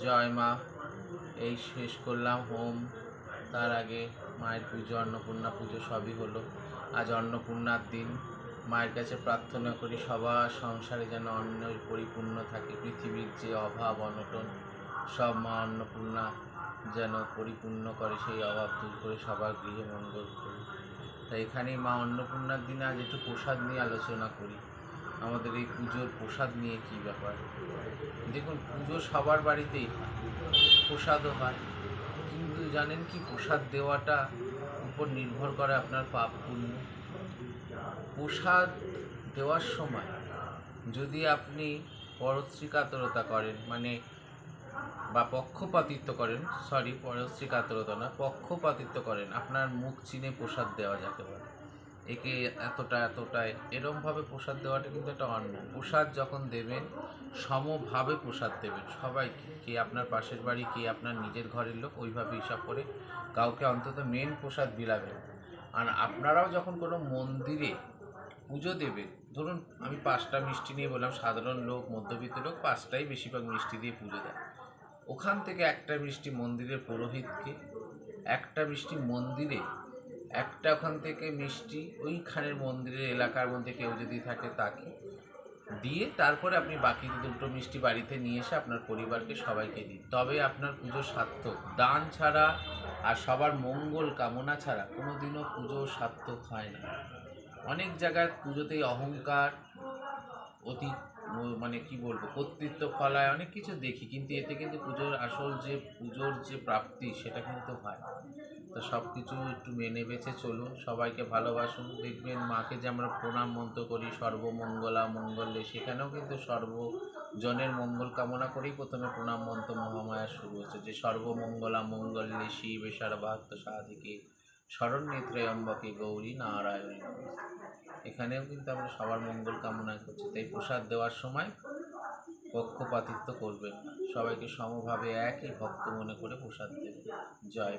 জয় মা। এই শেষ করলাম, হোম। তার আগে মায়ের পুজো, অন্নপূর্ণা পুজো সবই হলো। আজ অন্নপূর্ণার দিন। মায়ের কাছে প্রার্থনা করি সবার সংসারে যেন অন্ন পরিপূর্ণ থাকে। পৃথিবীর যে অভাব, অনটন, সব মা অন্নপূর্ণা যেন পরিপূর্ণ করে, সেই অভাব দূর করে সবার গৃহে মঙ্গল করি তাই এখানেই মা অন্নপূর্ণার দিনে। আজ একটু প্রসাদ নিয়ে আলোচনা করি। আমাদের এই পুজোর প্রসাদ নিয়ে কী ব্যাপার? দেখুন, পুজো সবার বাড়িতেই প্রসাদও হয়। কিন্তু জানেন কি, প্রসাদ দেওয়াটা উপর নির্ভর করে আপনার পাপ পুণ্য। প্রসাদ দেওয়ার সময় যদি আপনি পরশ্রী কাতরতা করেন মানে বা পক্ষপাতিত্ব করেন সরি পরশ্রী কাতরতা না, পক্ষপাতিত্ব করেন, আপনার মুখ চিনে প্রসাদ দেওয়া যাকে বলে একে এতটা এতটাই। এরমভাবে প্রসাদ দেওয়াটা কিন্তু একটা অন্য। প্রসাদ যখন দেবেন, সমভাবে প্রসাদ দেবেন। সবাইকে কে আপনার পাশের বাড়ি, কে আপনার নিজের ঘরের লোক, ওইভাবে হিসাব করে কাউকে অন্তত মেন প্রসাদ বিলাবেন। আর আপনারাও যখন কোনো মন্দিরে পুজো দেবেন, ধরুন আমি পাঁচটা মিষ্টি নিয়ে বললাম, সাধারণ লোক, মধ্যবিত্ত লোক, পাঁচটাই বেশিরভাগ মিষ্টি দিয়ে পুজো দেয়। ওখান থেকে একটা মিষ্টি মন্দিরের পুরোহিতকে, একটা মিষ্টি মন্দিরে একটা ওখান থেকে মিষ্টি ওইখানের মন্দিরের এলাকার মধ্যে কেউ যদি থাকে তাকে দিয়ে তারপরে আপনি বাকি দুটো মিষ্টি বাড়িতে নিয়ে এসে আপনার পরিবারকে সবাইকে দিন। তবে আপনার পুজো সার্থক। দান ছাড়া আর সবার মঙ্গল কামনা ছাড়া কোনো দিনও পুজো সার্থক হয় না। অনেক জায়গায় পুজোতেই অহংকার, অতি মানে কি বলব কর্তৃত্ব ফলায় অনেক কিছু দেখি। কিন্তু এতে কিন্তু পুজোর আসল যে, পুজোর যে প্রাপ্তি সেটা কিন্তু হয়। তো সব কিছু একটু মেনে বেছে চলুন, সবাইকে ভালোবাসুন। দেখবেন মাকে যে আমরা প্রণাম মন্ত্র করি, সর্বমঙ্গলা, মঙ্গলে, সেখানেও কিন্তু সর্বজনের মঙ্গল কামনা করেই প্রথমে প্রণাম মন্ত্র মহামায়া শুরু হচ্ছে। যে সর্বমঙ্গলা, মঙ্গলে, শিবে সর্বাত্ম সাধিকে শরণ নেত্রয়ম্বকে গৌরী নারায়ণী। এখানেও কিন্তু আমরা সবার মঙ্গল কামনা করছি। তাই প্রসাদ দেওয়ার সময় পক্ষপাতিত্ব করবেন না। সবাইকে সমভাবে একই ভক্ত মনে করে প্রসাদ দেবেন। জয়